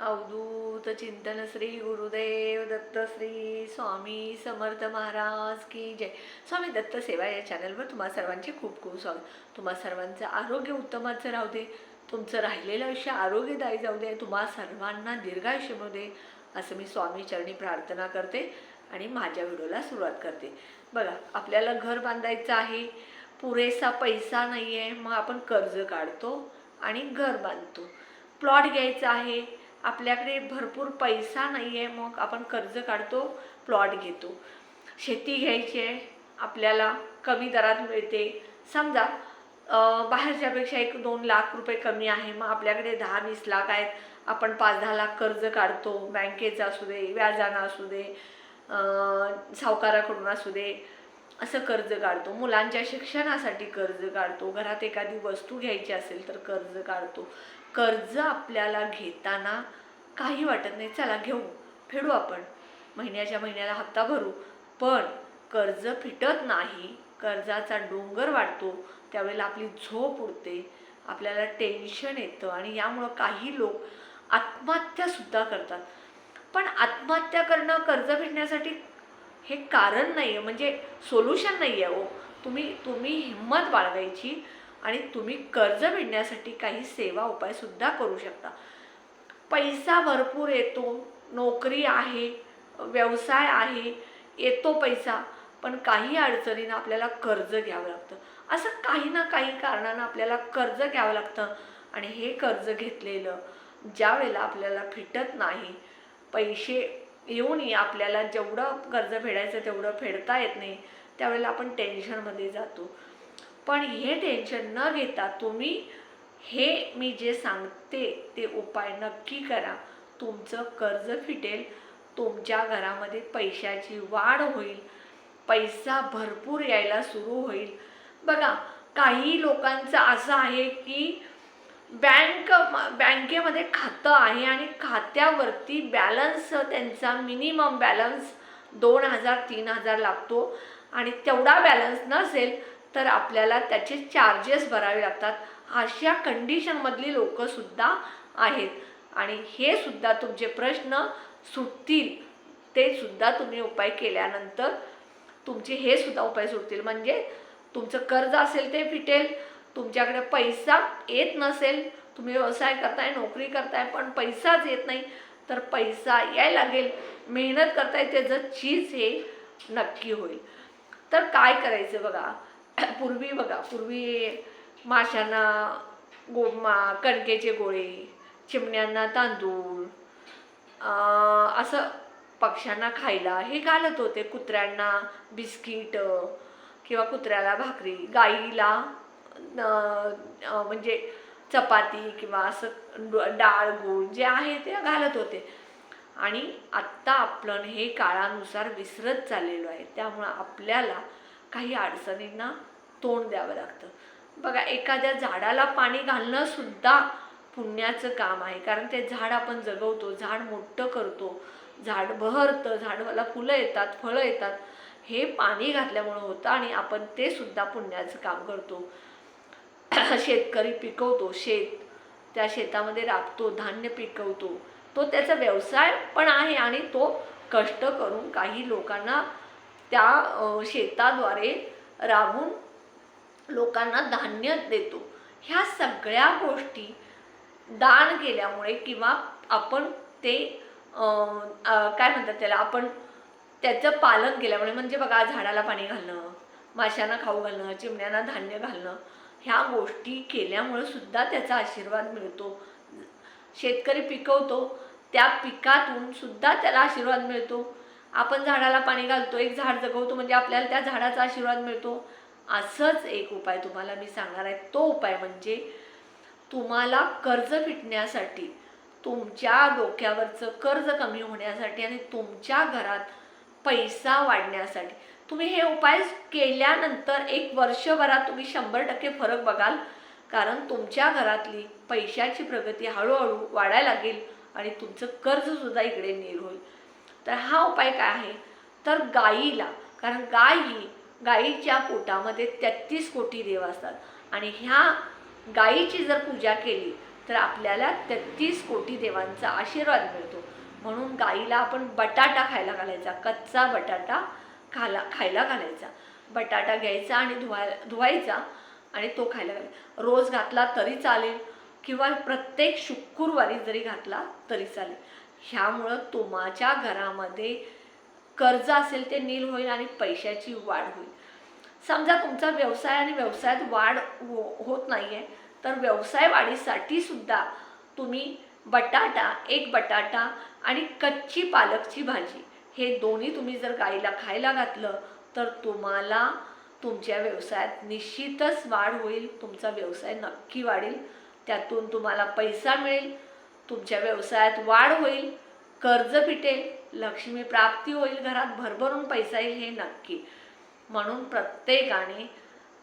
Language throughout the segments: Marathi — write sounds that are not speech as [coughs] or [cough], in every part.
अवधूत चिंतन श्री गुरुदेव दत्त श्री स्वामी समर्थ महाराज की जय. स्वामी दत्त सेवा या चॅनलवर तुम्हा सर्वांचे खूप खूप स्वागत. तुम्हा सर्वांचं आरोग्य उत्तमाचं राहू दे. तुमचं राहिलेलं आयुष्य आरोग्यदायी जाऊ दे. तुम्हा सर्वांना दीर्घायुष्य मिळू दे असं मी स्वामी चरणी प्रार्थना करते आणि माझ्या व्हिडिओला सुरुवात करते. बघा आपल्याला घर बांधायचं आहे. पुरेसा पैसा नाही आहे मग आपण कर्ज काढतो आणि घर बांधतो. प्लॉट घ्यायचा आहे. आपल्याकडे भरपूर पैसा नाही आहे मग आपण कर्ज काढतो प्लॉट घेतो. शेती घ्यायची आहे आपल्याला कमी दरात मिळते. समजा बाहेरच्यापेक्षा एक दोन लाख रुपये कमी आहे मग आपल्याकडे दहा वीस लाख आहेत. आपण पाच दहा लाख कर्ज काढतो बँकेचं असू दे व्याजानं असू दे सावकाराकडून असू दे. असं कर्ज काढतो. मुलांच्या शिक्षणासाठी कर्ज काढतो. घरात एखादी वस्तू घ्यायची असेल तर कर्ज काढतो. कर्ज आपल्याला घेताना काही वाटत नाही. चला घेऊ फेडू आपण. महिन्याच्या महिन्याला हप्ता भरू. पण कर्ज फिटत नाही कर्जाचा डोंगर वाढतो त्यावेळेला आपली झोप उडते आपल्याला टेन्शन येतं आणि यामुळं काही लोक आत्महत्यासुद्धा करतात. पण आत्महत्या करणं कर्ज फेडण्यासाठी हे कारण नाही आहे म्हणजे सोल्युशन नाही आहे हो. तुम्ही तुम्ही हिंमत बाळगायची आणि तुम्ही कर्ज फेडण्यासाठी काही सेवा उपायसुद्धा करू शकता. पैसा भरपूर येतो नोकरी आहे व्यवसाय आहे येतो पैसा पण काही अडचणीनं आपल्याला कर्ज घ्यावं लागतं. असं काही ना काही कारणानं आपल्याला कर्ज घ्यावं लागतं आणि हे कर्ज घेतलेलं ज्या वेळेला आपल्याला फिटत नाही पैसे येऊनही आपल्याला जेवढं कर्ज फेडायचं तेवढं फेडता येत नाही. त्यावेळेला आपण टेन्शनमध्ये जातो. पण हे टेन्शन न घेता तुम्ही हे मी जे सांगते ते उपाय नक्की करा. तुमचं कर्ज फिटेल तुमच्या घरामध्ये पैशाची वाढ होईल पैसा भरपूर यायला सुरू होईल. बघा काही लोकांचं असं आहे की बँक बँकेमध्ये खातं आहे आणि खात्यावरती बॅलन्स त्यांचा मिनिमम बॅलन्स दोन हजार तीन हजार लागतो. आणि तेवढा बॅलन्स नसेल तर आपल्याला त्याचे चार्जेस भरावे लागतात. अशा कंडिशनमधली लोकंसुद्धा आहेत. आणि हे सुद्धा तुमचे प्रश्न सुटतील. ते सुद्धा तुम्ही उपाय केल्यानंतर तुमचे हे सुद्धा उपाय सुटतील. म्हणजे तुमचं कर्ज असेल ते फिटेल. तुमच्याकडे पैसा येत नसेल तुम्ही व्यवसाय करताय नोकरी करताय पण पैसाच येत नाही तर पैसा यायला लागेल. मेहनत करताय त्याचं चीज हे नक्की होईल. तर काय करायचं बघा? [clears throat] पूर्वी बघा पूर्वी माशांना गो मा कणकेचे गोळे चिमण्यांना तांदूळ असं पक्ष्यांना खायला हे घालत होते. कुत्र्यांना बिस्किट किंवा कुत्र्याला भाकरी. गाईला म्हणजे चपाती किंवा असं डाळ गूळ जे आहे ते घालत होते. आणि आत्ता आपण हे काळानुसार विसरत चाललेलो आहे. त्यामुळं आपल्याला काही अडचणींना तोंड द्यावं लागतं. बघा एखाद्या झाडाला पाणी घालणंसुद्धा पुण्याचं काम आहे. कारण ते झाड आपण जगवतो झाड मोठं करतो. झाड बहरतं झाडवाला फुलं येतात फळं येतात. हे पाणी घातल्यामुळं होतं आणि आपण ते सुद्धा पुण्याचं काम करतो. [coughs] शेतकरी पिकवतो शेत त्या शेतामध्ये राबतो धान्य पिकवतो. तो त्याचा व्यवसाय पण आहे आणि तो कष्ट करून काही लोकांना त्या शेताद्वारे राबून लोकांना धान्य देतो. ह्या सगळ्या गोष्टी दान केल्यामुळे किंवा आपण ते काय म्हणतात त्याला आपण त्याचं पालन केल्यामुळे म्हणजे बघा झाडाला पाणी घालणं माशांना खाऊ घालणं चिमण्यांना धान्य घालणं ह्या गोष्टी केल्यामुळे सुद्धा त्याचा आशीर्वाद मिळतो. शेतकरी पिकवतो त्या पिकातून सुद्धा त्याला आशीर्वाद मिळतो. आपण झाडाला पाणी घालतो एक झाड जगवतो म्हणजे आपल्याला त्या झाडाचा आशीर्वाद मिळतो. असंच एक उपाय तुम्हाला मी सांगणार आहे. तो उपाय म्हणजे तुम्हाला कर्ज फिटण्यासाठी तुमच्या डोक्यावरचं कर्ज कमी होण्यासाठी आणि तुमच्या घरात पैसा वाढण्यासाठी. तुम्ही हे उपाय केल्यानंतर एक वर्षभरात तुम्ही शंभर टक्के फरक बघाल. कारण तुमच्या घरातली पैशाची प्रगती हळूहळू वाढायला लागेल आणि तुमचं कर्जसुद्धा इकडे नीर होईल. तर हा उपाय काय आहे? तर गाईला कारण गाय ही गाईच्या पोटामध्ये तेहतीस कोटी देव असतात. आणि ह्या गाईची जर पूजा केली तर आपल्याला तेहतीस कोटी देवांचा आशीर्वाद मिळतो. म्हणून गाईला आपण बटाटा खायला घालायचा कच्चा बटाटा खाला खायला घालायचा. बटाटा घ्यायचा आणि धुवाय धुवायचा आणि तो खायला घालायचा. रोज घातला तरी चालेल किंवा प्रत्येक शुक्रवारी जरी घातला तरी चालेल. ह्यामुळं तुमच्या घरामध्ये कर्ज असेल ते नील होईल आणि पैशाची वाढ होईल. समजा तुमचा व्यवसाय आणि व्यवसायात वाढ हो होत नाही आहे तर व्यवसाय वाढीसाठी सुद्धा तुम्ही बटाटा एक बटाटा आणि कच्ची पालकची भाजी. हे दोन्ही तुम्ही जर गाईला खायला घातलं तर तुम्हाला तुमच्या व्यवसायात निश्चितच वाढ होईल तुमचा व्यवसाय नक्की वाढेल. त्यातून तुम्हाला पैसा मिळेल तुमच्या व्यवसायात वाढ होईल कर्ज फिटेल लक्ष्मी प्राप्ती होईल घरात भरभरून पैसा येईल हे नक्की. म्हणून प्रत्येकाने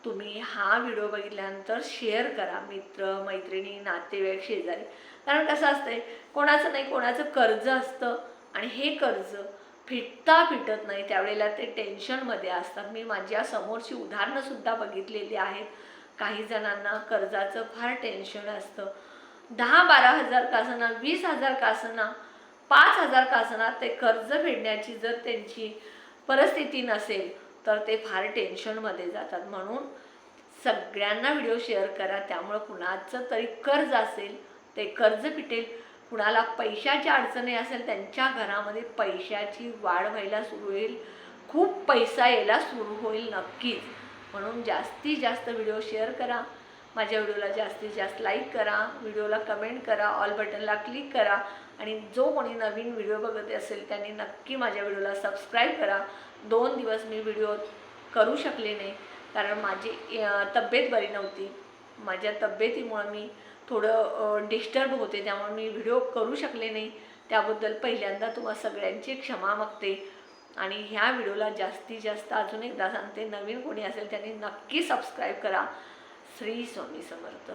तुम्ही हा व्हिडिओ बघितल्यानंतर शेअर करा मित्र मैत्रिणी नातेवाईक शेजारी. कारण कसं असतंय कोणाचं नाही कोणाचं कर्ज असतं आणि हे कर्ज फिटता फिटत नाही. त्यावेळेला ते टेन्शनमध्ये असतात. मी माझ्या समोरची उदाहरणंसुद्धा बघितलेली आहेत. काही जणांना कर्जाचं फार टेन्शन असतं. दहा बारा हजार कासना वीस हजार कासना पाच हजार कासना ते कर्ज फेडण्याची जर त्यांची परिस्थिती नसेल तर ते फार टेन्शनमध्ये जातात. म्हणून सगळ्यांना व्हिडिओ शेअर करा. त्यामुळं कुणाचं तरी कर्ज असेल ते कर्ज फिटेल कुणाला पैशाच्या अडचणी असेल त्यांच्या घरामध्ये पैशाची वाढ व्हायला सुरू होईल. खूप पैसा यायला सुरू होईल नक्कीच. म्हणून जास्तीत जास्त व्हिडिओ शेअर करा. माझ्या व्हिडिओला जास्तीत जास्त लाईक करा. व्हिडिओला कमेंट करा. ऑल बटनला क्लिक करा. आणि जो कोणी नवीन व्हिडिओ बघत असेल त्यांनी नक्की माझ्या व्हिडिओला सबस्क्राईब करा. दोन दिवस मी व्हिडिओ करू शकले नाही कारण माझी तब्येत बरी नव्हती. माझ्या तब्येतीमुळं मी थोडं डिस्टर्ब होते त्यामुळे मी व्हिडिओ करू शकले नाही. त्याबद्दल पहिल्यांदा तुम्हा सगळ्यांची क्षमा मागते आणि ह्या व्हिडिओला जास्तीत जास्त अजून एकदा सांगते नवीन कोणी असेल त्यांनी नक्की सबस्क्राईब करा. श्री स्वामी समर्थ.